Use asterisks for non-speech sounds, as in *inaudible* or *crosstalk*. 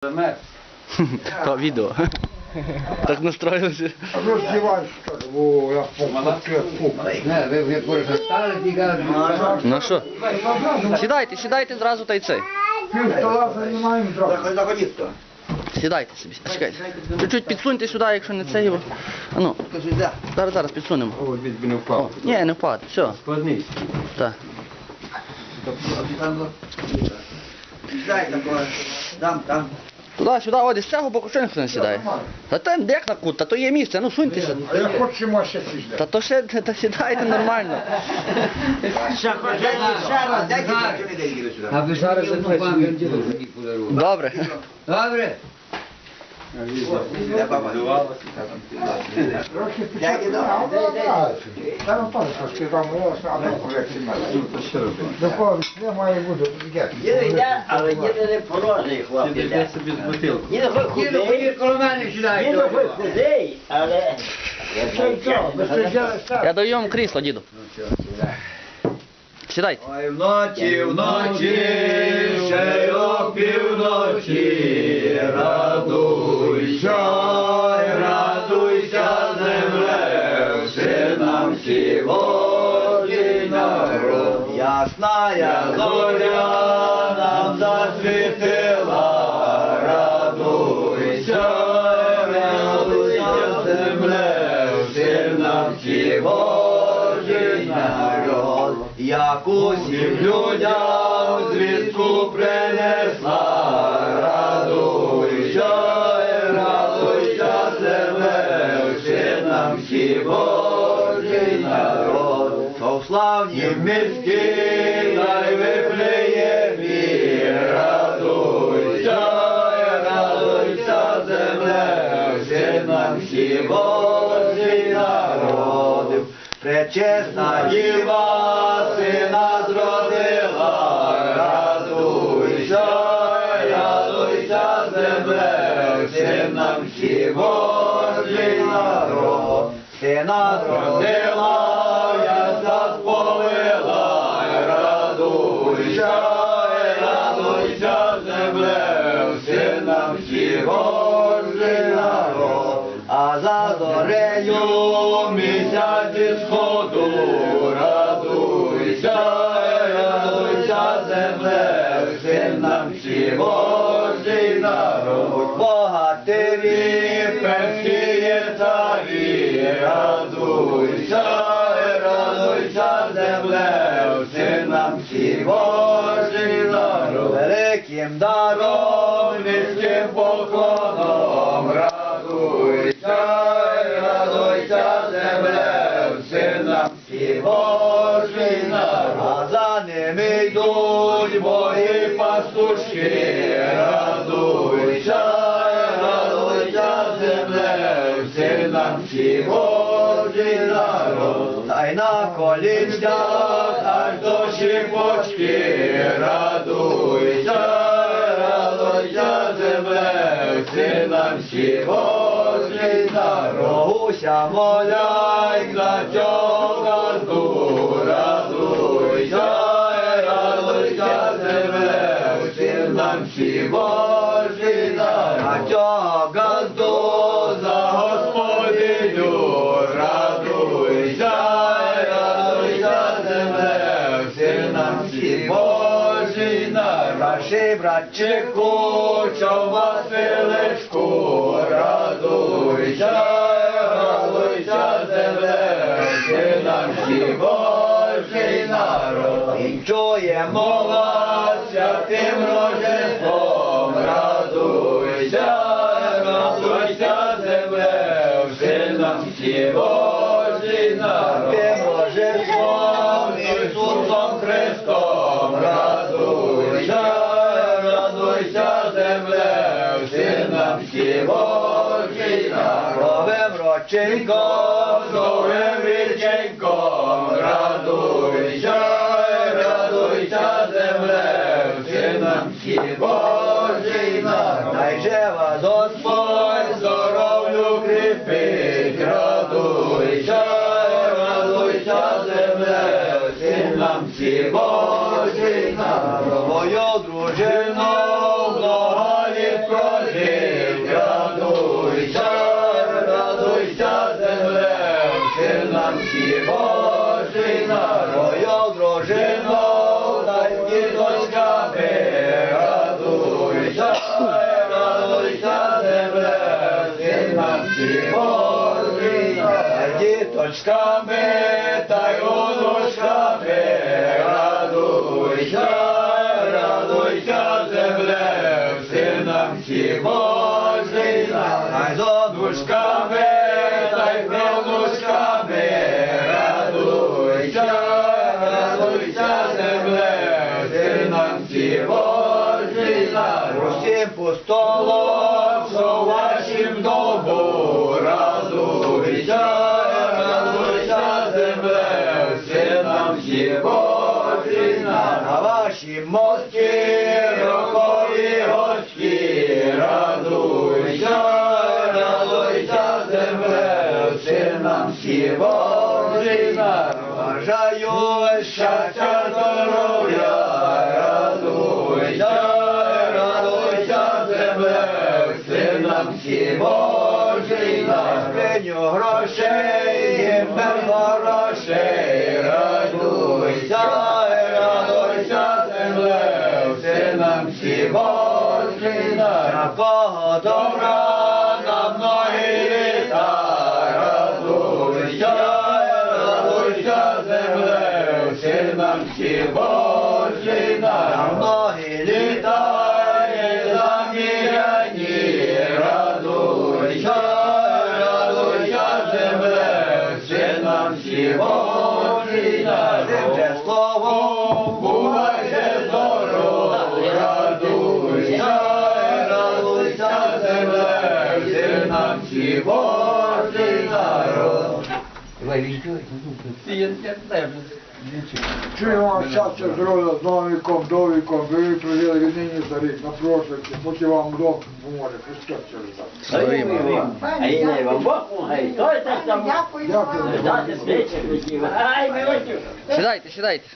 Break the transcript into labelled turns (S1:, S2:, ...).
S1: *laughs* То відео. *laughs* Так настроїлися. Ну що? Сідайте, сідайте зразу та й цей.
S2: Пів стола займаємо зразу.
S1: Сідайте собі. А, Чекайте. Чуть-чуть підсуньте сюди, якщо не це його. А ну, зараз, зараз підсунемо.
S3: О, від не впав.
S1: ні, не впаде. Все.
S3: Складний.
S1: Так.
S4: Дай такое. Там, там.
S1: Туди, сюди, ось з цього боку що ніхто не сідає. Та там як на кут, та то є місце, ну суньтеся.
S2: А я хочемо ще сідати.
S1: Та то ще *laughs* та сідайте нормально.
S4: Ще раз, дайте дайте, дайте, дайте дайте,
S3: А ви зараз дайте, дайте, дайте, дайте, подарунок.
S5: Але?
S1: Я даю вам крісло, діду. Сідайте.
S4: Ой, вночі, вночі, ще й опівночі, радуйся, радуйся, земле, синам сьогодні народ. Ясная зоря нам засвітила, радуйся, радуйся, земле, синам сьогодні народ. Як усім людям звістку принесла, то в славнім місті, дай виплеємі, радуйся, радуйся, земле, всі нам всі Божий народ. Пречесна діва сина зродила, радуйся, радуйся, земле, всім нам всі Божий народ. Сина зродила, земле, всім нам всі Божий народ. А за зорею місяці сходу радуйся, радуйся, земле, всім нам всі Божий народ. Богатирі, перші є царі, радуйся, Даром, низьким поклоном, радуйся, радуйся, земле, нам всі Божий народ. А за ними йдуть бої пастушки, радуйся, радуйся, земле, нам всі Божий народ. Та й на колінцях аж до радуйся, радуйся, всім всі Божий народ. Моляй на цього газду, радуйся, радуйся, земле, всім нам всі Божий Що Василечку, радуйся, радуйся, земле, нам всі Божий народ. І чуємо вас святим рождеством, радуйся, радуйся, земле, всім нам всі народ. Новим роченьком, новим віченьком, радуйся, радуйся, земле, всім нам всі Божий народ. Дай же вас Господь здоров'ю кріпить, радуйся, радуйся, земле, всім нам всі Божий діточками, та й онучками, радуйся, радуйся, земле, син нам всі Божий народ, з онучками, та й правнучками, радуйся, радуйся, народ, на вашій мості, рокові гості, радуйся, радуйся, земле, син нам всі Божий народ, бажаю щастя, здоров'я, радуйся, радуйся, земле, син нам всі Божий народ, скриню грошей, грошей, радуйся, радуйся, земле, син нам всі народ, такого добра на многі літа, радуйся, радуйся, земле, син нам всі народ, на многі літа, радуйся, радуйся, земле, нам всі син нам Божий народ.
S2: Чую вам щастя, здоров'я з Новим віком, до віком, ви прожили від нині за рік, напрошуйте, поки вам Бог поможе, Христос через вас.
S5: А і не вам Бог помагає. Той так само.
S2: Дякую.
S1: Сідайте, сідайте.